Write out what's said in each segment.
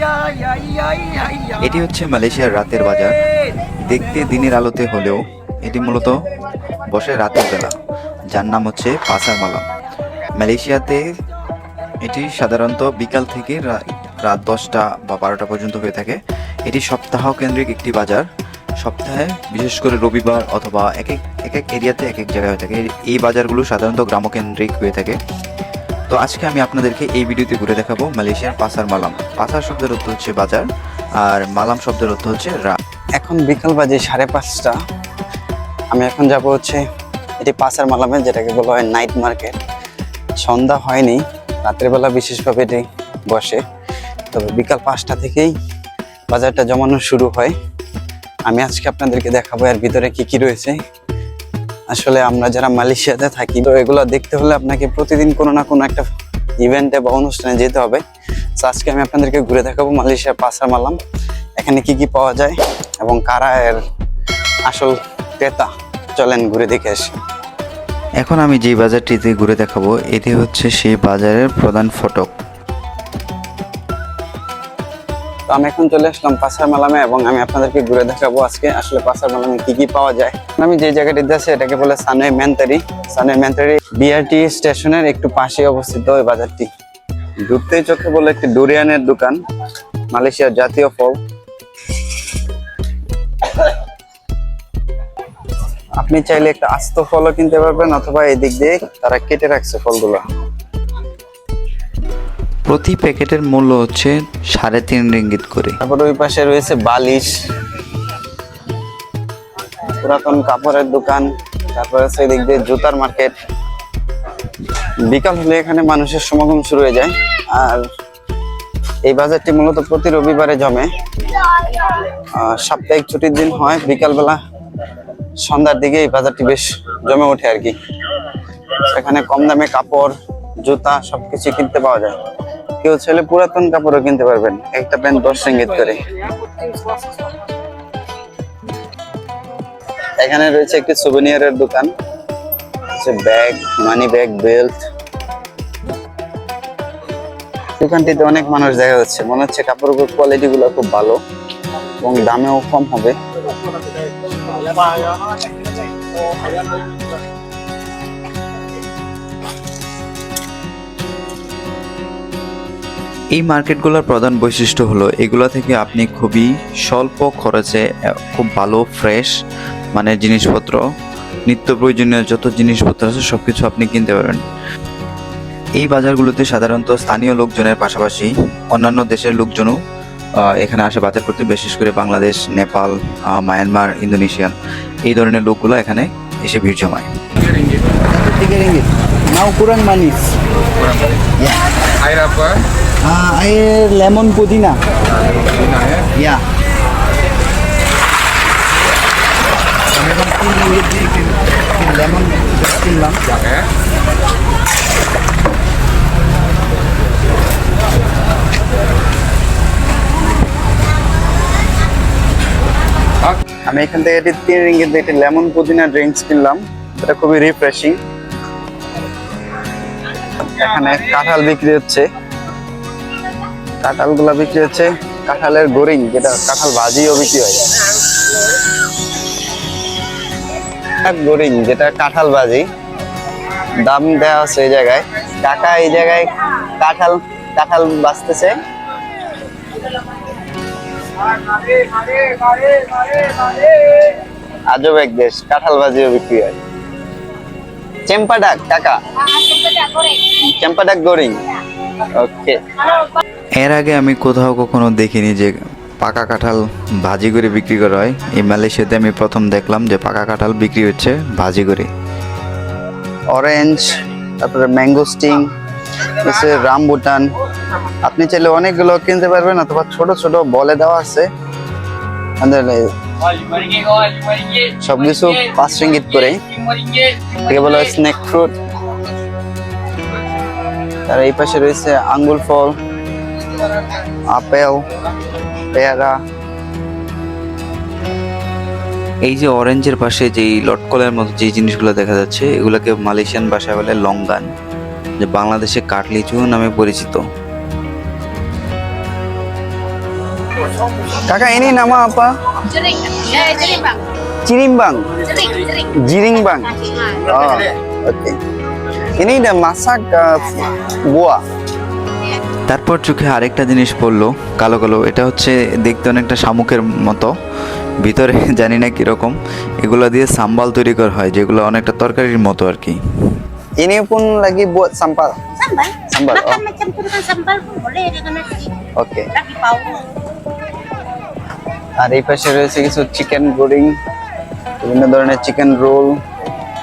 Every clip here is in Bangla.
Ya. এটি হচ্ছে মালয়েশিয়ার রাতের বাজার। দেখতে দিনের আলোতে হলেও এটি মূলত বসে রাতের বেলা, যার নাম হচ্ছে পাসার মালাম মালয়েশিয়াতে এটি সাধারণত বিকাল থেকে রাত দশটা বা বারোটা পর্যন্ত হয়ে থাকে। এটি সপ্তাহ কেন্দ্রিক একটি বাজার। সপ্তাহে বিশেষ করে রবিবার অথবা এক এক এক এক এরিয়াতে এক এক জায়গায় হয়ে থাকে। এই বাজারগুলো সাধারণত গ্রামকেন্দ্রিক হয়ে থাকে। তো আজকে আমি আপনাদেরকে এই ভিডিওতে ঘুরে দেখাবো মালয়েশিয়ার পাসার মালাম। পাসার শব্দের অর্থ হচ্ছে বাজার, আর মালাম শব্দের অর্থ হচ্ছে রাত এখন বিকাল বাজে সাড়ে পাঁচটা। আমি এখন যাব হচ্ছে এটি পাসার মালামে, যেটাকে বলা হয় নাইট মার্কেট। সন্ধ্যা হয়নি, রাতের বেলা বিশেষভাবে এটি বসে। তবে বিকাল পাঁচটা থেকেই বাজারটা জমানো শুরু হয়। আমি আজকে আপনাদেরকে দেখাবো এর ভিতরে কি কি রয়েছে। আসলে আমরা যারা মালয়েশিয়াতে থাকি, তো এগুলো দেখতে হলে আপনাকে প্রতিদিন কোনো না কোনো একটা ইভেন্টে বা অনুষ্ঠানে যেতে হবে। তো আজকে আমি আপনাদেরকে ঘুরে দেখাবো মালয়েশিয়ার পাসার মালাম এখানে কি কি পাওয়া যায় এবং কারা এর আসল ক্রেতা? চলেন ঘুরে দেখে আসি। এখন আমি যে বাজারটিতে ঘুরে দেখাবো, এটি হচ্ছে সেই বাজারের প্রধান ফটক। তো আমি এখন চলে আসলাম পাসার মালামে এবং আমি আপনাদেরকে ঘুরে দেখাবো আজকে আসলে পাসার মালামে কি কি পাওয়া যায়। আমি যে জায়গাটিতে আছি, এটাকে বলে সানওয়ে মেন্তারি সানওয়ে মেন্তারি বিআরটি স্টেশনের একটু পাশে অবস্থিত ওই বাজারটি। ঢুকতেই চোখে বলে একটি ডুরিয়ানের দোকান, মালয়েশিয়ার জাতীয় ফল। আপনি চাইলে একটা আস্ত ফলও কিনতে পারবেন, অথবা এই দিক দিয়ে তারা কেটে রাখছে ফলগুলো। প্রতি প্যাকেটের মূল্য হচ্ছে সাড়ে তিন রিঙ্গিত করে। তারপর ওই পাশে রয়েছে বালিশ, পুরাতন কাপড়ের দোকান, তারপরে আছে এদিক দিয়ে জুতার মার্কেট। বিকাল হলে এখানে মানুষের সমাগম শুরু হয়ে যায়। আর এই বাজারটি মূলত প্রতি রবিবারে জমে। সাপ্তাহিক ছুটির দিন হয়, বিকালবেলা সন্ধ্যার দিকে এই বাজারটি বেশ জমে ওঠে আর কি। সেখানে কম দামে কাপড়, জুতা সব সবকিছু কিনতে পাওয়া যায়। কেউ ছেলে পুরাতন কাপড়ও কিনতে পারবেন। একটা প্যান্ট দশ সংগীত করে। এখানে রয়েছে একটি সুভেনিয়ারের দোকান। ব্যাগ মানি ব্যাগ বেল্ট দোকানটিতে অনেক মানুষ দেখা যাচ্ছে। মনে হচ্ছে কাপড়ের কোয়ালিটি গুলো খুব ভালো এবং দামেও কম হবে। এই মার্কেটগুলোর প্রধান বৈশিষ্ট্য হলো এগুলো থেকে আপনি খুবই স্বল্প খরচে খুব ভালো ফ্রেশ মানে জিনিসপত্র নিত্য প্রয়োজনীয় যত জিনিসপত্র আছে সব কিছু আপনি কিনতে পারবেন। এই বাজারগুলোতে সাধারণত স্থানীয় লোকজনের পাশাপাশি অন্যান্য দেশের লোকজনও এখানে আসে বাজার করতে বিশেষ করে বাংলাদেশ নেপাল মায়ানমার ইন্দোনেশিয়ান এই ধরনের লোকগুলো এখানে এসে ভিড় জমায়। ringgit mau লেমন পুদিনা। আমি এখান থেকে একটি তিন রিঙ্গিত একটি লেমন পুদিনা ড্রিঙ্কস কিনলাম। এটা খুবই রিফ্রেশিং এখানে কাঁঠাল বিক্রি হচ্ছে। কাঁঠালগুলা বিক্রি হচ্ছে। কাঁঠালের গরিং যেটা কাঁঠাল ভাজিও বিক্রি হয়। গরিং যেটা কাঁঠাল ভাজি। দাম দেওয়া আছে এই জায়গায়। টাকা এই জায়গায় কাঁঠাল কাঁঠাল বাঁচতেছে। আজব এক দেশ কাঁঠাল ভাজিও বিক্রি হয়। চেম্পাডাক কাকা। চেম্পাডাক গরিং ওকে এর আগে আমি কোথাও কখনো দেখিনি যে পাকা কাঁঠাল ভাজি করে বিক্রি করা হয়। এই মালয়েশিয়াতে আমি প্রথম দেখলাম যে পাকা কাঁঠাল বিক্রি হচ্ছে ভাজি করে। অরেঞ্জ তারপরে ম্যাঙ্গো স্টিং রামবুটান আপনি চাইলে অনেকগুলো কিনতে পারবেন অথবা ছোট ছোট বলে দেওয়া আছে। সবকিছু পাঁচ রিঙ্গিত করে একে বলা হয় স্নেক ফ্রুট আর এই পাশে রয়েছে আঙ্গুর ফল আপেল পেয়ারা। এই যে অরেঞ্জের পাশে যেই লটকলের মতো যে জিনিসগুলো দেখা যাচ্ছে এগুলোকে মালয়েশিয়ান ভাষায় বলে লঙ্গান যে বাংলাদেশে কাটলিচু নামে পরিচিত। Kakak ini nama apa? Jering. জিরিংবাং jering Ah. Oh, masak uh, buah. তারপর চোখে আরেকটা জিনিস পড়ল কালো কালো এটা হচ্ছে দেখতে অনেকটা শামুকের মতো ভিতরে জানি না কীরকম এগুলো দিয়ে সাম্বাল তৈরি করা হয় যেগুলো অনেকটা তরকারির মতো আর কি Ini pun lagi buat. Sambal. Sambal, Makan oh. macam tu dengan sambal pun boleh dengan nasi. ওকে Lagi bau. আর এই পাশে রয়েছে কিছু চিকেন বোরিং বিভিন্ন ধরনের চিকেন রোল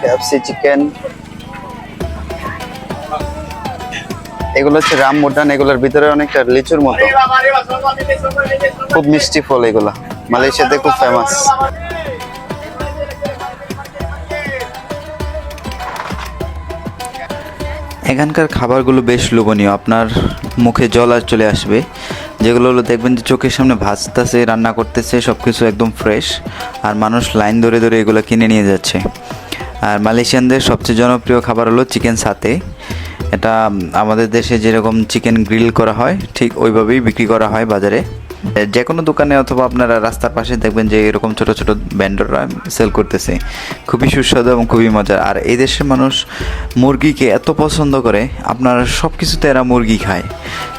কেএফসি চিকেন এগুলো হচ্ছে রাম বুটান এগুলোর ভিতরে অনেকটা লিচুর মতো। খুব মিষ্টি ফল এগুলা। মালয়েশিয়াতে খুব ফেমাস এখানকার খাবারগুলো বেশ লোভনীয়। আপনার মুখে জল আর চলে আসবে। যেগুলো হলো দেখবেন যে চোখের সামনে ভাজতেছে, রান্না করতেছে সব কিছু একদম ফ্রেশ আর মানুষ লাইন ধরে ধরে এগুলো কিনে নিয়ে যাচ্ছে। আর মালয়েশিয়ানদের সবচেয়ে জনপ্রিয় খাবার হলো চিকেন সাথে। এটা আমাদের দেশে যেরকম চিকেন গ্রিল করা হয় ঠিক ওইভাবেই বিক্রি করা হয় বাজারে। যে কোনো দোকানে অথবা আপনারা রাস্তার পাশে দেখবেন যে এরকম ছোট ছোট ভেন্ডররা সেল করতেছে। খুবই সুস্বাদু এবং খুবই মজার। আর এই দেশের মানুষ মুরগিকে এত পছন্দ করে, আপনার সব কিছুতে এরা মুরগি খায়।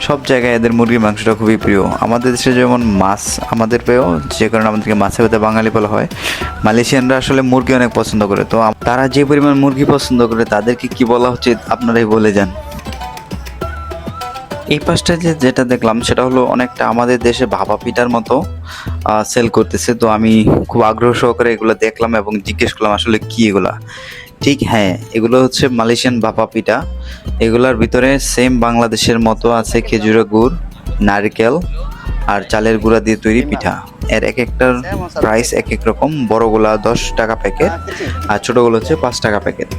সব জায়গায় এদের মুরগির মাংসটা খুবই প্রিয়। আমাদের দেশে যেমন মাছ আমাদের প্রিয়, যে কারণে আমাদেরকে মাছে ভাতে বাঙালি বলা হয়। মালয়েশিয়ানরা আসলে মুরগি অনেক পছন্দ করে। তো তারা যে পরিমাণ মুরগি পছন্দ করে, তাদেরকে কি বলা উচিত, আপনারাই বলে যান। এই পাশটা যে যেটা দেখলাম, সেটা হলো অনেকটা আমাদের দেশে ভাপা পিঠার মতো সেল করতেছে। তো আমি খুব আগ্রহ সহকারে এগুলো দেখলাম এবং জিজ্ঞেস করলাম, আসলে কি এগুলা? ঠিক হ্যাঁ এগুলো হচ্ছে মালয়েশিয়ান ভাপা পিঠা এগুলার ভিতরে সেম বাংলাদেশের মতো আছে খেজুরের গুড়, নারকেল আর চালের গুঁড়া দিয়ে তৈরি পিঠা। এর এক একটার প্রাইস এক এক রকম। বড়গুলা দশ টাকা প্যাকেট আর ছোটগুলো হচ্ছে পাঁচ টাকা প্যাকেট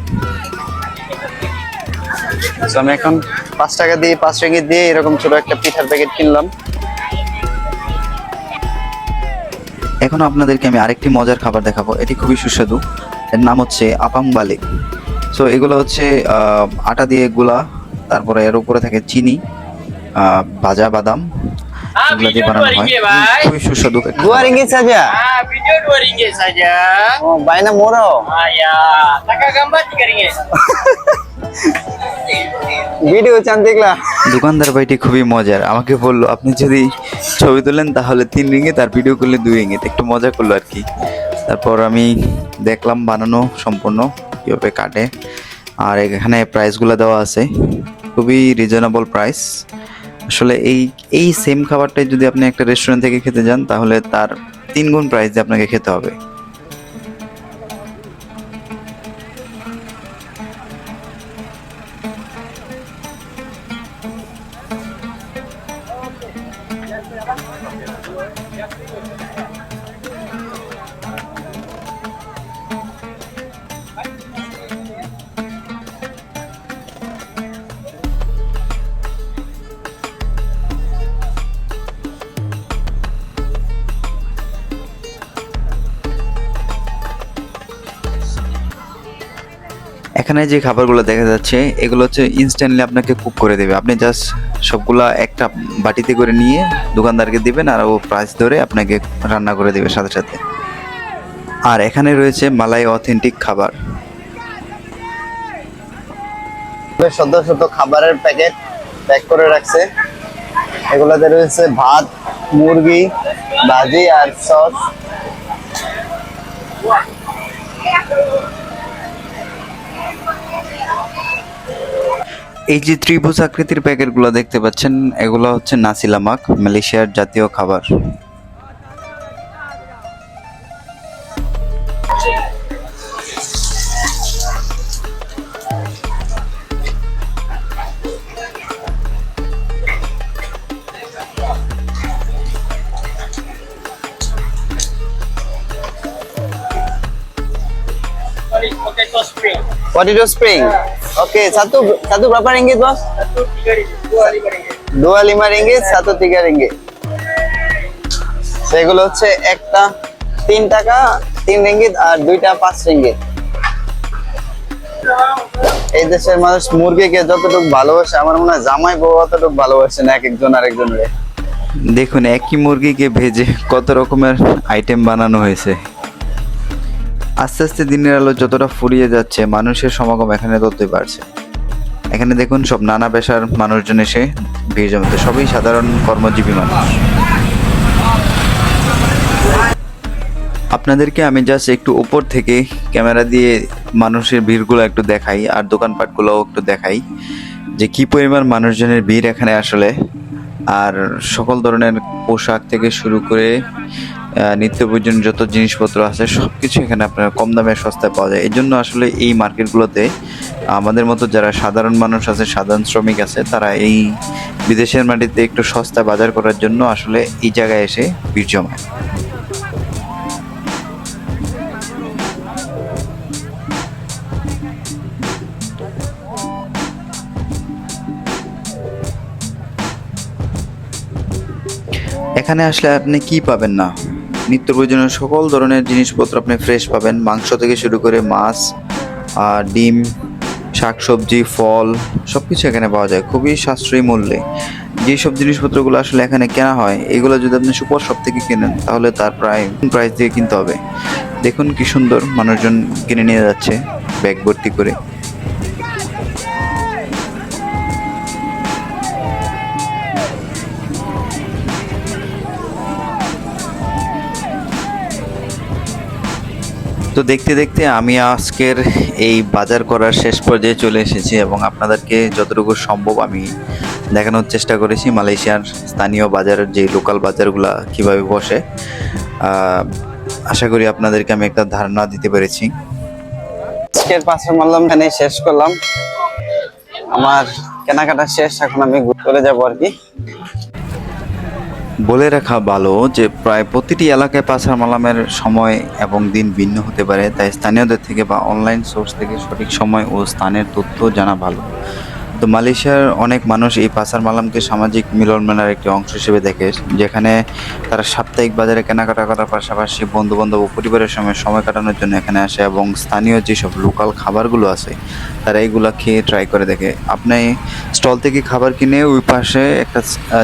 আমি এখন পাঁচ টাকা দিয়ে পাঁচ রেঙ্গিত দিয়ে এরকম ছোট একটা পিঠার প্যাকেট কিনলাম। এখন আপনাদেরকে আমি আরেকটি মজার খাবার দেখাবো। এটি খুবই সুস্বাদু। এর নাম হচ্ছে আপাং বালিক সো এগুলো হচ্ছে আহ, আটা দিয়ে গুলা তারপরে এর উপরে থাকে চিনি আহ, ভাজা বাদাম। এগুলো দিয়ে বানানো হয়। খুবই- সুস্বাদু video cantik lah দোকানদার ভাইটি খুবই মজার। আমাকে বলল, আপনি যদি ছবি তোলেন, তাহলে তিন রিঙ্গে তার ভিডিও করলে দুই রিঙ্গিত একটু মজা করল আর কি। তারপর আমি দেখলাম বানানো সম্পূর্ণ, কীভাবে কাটে। আর এখানে প্রাইসগুলো দেওয়া আছে। খুবই রিজনেবল প্রাইস আসলে এই এই সেম খাবারটাই যদি আপনি একটা রেস্টুরেন্ট থেকে খেতে যান, তাহলে তার তিন গুণ প্রাইস দিয়ে আপনাকে খেতে হবে। Yeah. এখানে যে খাবারগুলো দেখা যাচ্ছে, এগুলো হচ্ছে ইনস্ট্যান্টলি আপনাকে কুক করে দেবে। আপনি জাস্ট সবগুলা একটা বাটিতে করে নিয়ে দোকানদারকে দিবেন আর ও প্রাইস ধরে আপনাকে রান্না করে দেবে সাথে সাথে। আর এখানে রয়েছে মালাই অথেন্টিক খাবার। শত শত খাবারের প্যাকেট প্যাক করে রাখছে। এগুলোতে রয়েছে ভাত, মুরগি, ভাজি আর সস এই যে ত্রিভুজ আকৃতির প্যাকেটগুলো দেখতে পাচ্ছেন এগুলো হচ্ছে নাসিলামাক মালয়েশিয়ার জাতীয় খাবার potato spring. potato spring Satu tiga ringgit, dua lima ringgit. dua lima ringgit satu tiga ringgit. সেগুলো হচ্ছে একটা তিন টাকা তিন রিঙ্গিত আর দুইটা পাঁচ রিঙ্গিত এই দেশের মানুষ মুরগিকে যতটুকু ভালোবাসে আমার মনে হয় জামাই বউ অতটুকু ভালোবাসে না এক একজন আরেকজনের। দেখুন একই মুরগিকে ভেজে কত রকমের আইটেম বানানো হয়েছে। আস্তে আস্তে দিনের আলো যতটা ফুরিয়ে যাচ্ছে, মানুষের সমাগম এখানে ততই বাড়ছে। এখানে দেখুন সব নানা পেশার মানুষজন এসে ভিড় জমাতে সবই সাধারণ কর্মজীবী মানুষ। আপনাদেরকে আমি জাস্ট একটু উপর থেকে ক্যামেরা দিয়ে মানুষের ভিড়গুলো একটু দেখাই, আর দোকানপাটগুলোও একটু দেখাই, যে কি পরিমাণ মানুষজনের ভিড় এখানে আসলে। আর সকল ধরনের পোশাক থেকে শুরু করে নিত্য প্রয়োজনীয় যত জিনিসপত্র আছে সব কিছু এখানে আপনার কম দামে সস্তায় পাওয়া যায়। এই জন্য আসলে এই মার্কেটগুলোতে আমাদের মতো যারা সাধারণ মানুষ আছে, সাধারণ শ্রমিক আছে, তারা এই বিদেশের মাটিতে একটু সস্তা বাজার করার জন্য আসলে এই জায়গায় এসে ভিড় জমায়। এখানে আসলে আপনি কি পাবেন না? নিত্য প্রয়োজনীয় সকল ধরনের জিনিসপত্র আপনি ফ্রেশ পাবেন। মাংস থেকে শুরু করে মাছ আর ডিম, শাকসবজি, ফল সব কিছু এখানে পাওয়া যায়। খুবই সাশ্রয়ী মূল্যে। যেসব জিনিসপত্রগুলো আসলে এখানে কেনা হয়, এগুলো যদি আপনি সুপার শপ থেকে কেনেন, তাহলে তার প্রায় প্রাইস দিয়ে কিনতে হবে। দেখুন কি সুন্দর মানুষজন কিনে নিয়ে যাচ্ছে ব্যাগ ভর্তি করে। তো দেখতে দেখতে আমি আজকের এই বাজার করার শেষ পর্যায়ে চলে এসেছি এবং আপনাদেরকে যতটুকু সম্ভব আমি দেখানোর চেষ্টা করেছি মালয়েশিয়ার স্থানীয় বাজারের যে লোকাল বাজারগুলো কীভাবে বসে। আশা করি আপনাদেরকে আমি একটা ধারণা দিতে পেরেছি। আজকের পাশে মারলাম এখানে শেষ করলাম। আমার কেনাকাটা শেষ, এখন আমি চলে যাব আর কি। বলে রাখা ভালো যে প্রায় প্রতিটি এলাকায় পাচার মালামের সময় এবং দিন ভিন্ন হতে পারে, তাই স্থানীয়দের থেকে বা অনলাইন সোর্স থেকে সঠিক সময় ও স্থানের তথ্য জানা ভালো। তো মালয়েশিয়ার অনেক মানুষ এই পাচার মালামকে সামাজিক মিলন মেলার একটি অংশ হিসেবে দেখে, যেখানে তারা সাপ্তাহিক বাজারে কেনাকাটা করার পাশাপাশি বন্ধু বান্ধব ও পরিবারের সঙ্গে সময় কাটানোর জন্য এখানে আসে এবং স্থানীয় যেসব লোকাল খাবারগুলো আছে, তারা এইগুলো খেয়ে ট্রাই করে দেখে। আপনি স্টল থেকে খাবার কিনে ওই পাশে একটা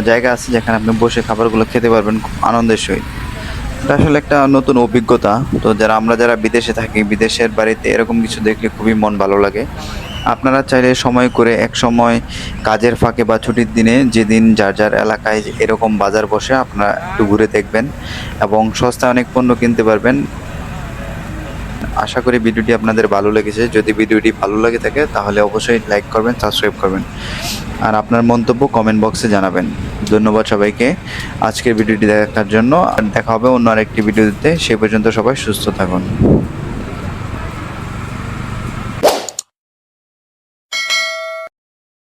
জায়গা আছে যেখানে আপনি বসে খাবারগুলো খেতে পারবেন খুব আনন্দের সহিত। এটা আসলে একটা নতুন অভিজ্ঞতা। তো যারা, আমরা যারা বিদেশে থাকি, বিদেশের বাড়িতে এরকম কিছু দেখলে খুবই মন ভালো লাগে। আপনারা চাইলে সময় করে এক সময় কাজের ফাঁকে বা ছুটির দিনে যেদিন যার যার এলাকায় এরকম বাজার বসে আপনারা একটু ঘুরে দেখবেন এবং সস্তায় অনেক পণ্য কিনতে পারবেন। আশা করি ভিডিওটি আপনাদের ভালো লেগেছে। যদি ভিডিওটি ভালো লাগে থাকে তাহলে অবশ্যই লাইক করবেন, সাবস্ক্রাইব করবেন। আর আপনার মন্তব্য কমেন্ট বক্সে জানাবেন। ধন্যবাদ সবাইকে আজকের ভিডিওটি দেখার জন্য। আর দেখা হবে অন্য আরেকটি ভিডিওতে। সেই পর্যন্ত সবাই সুস্থ থাকুন।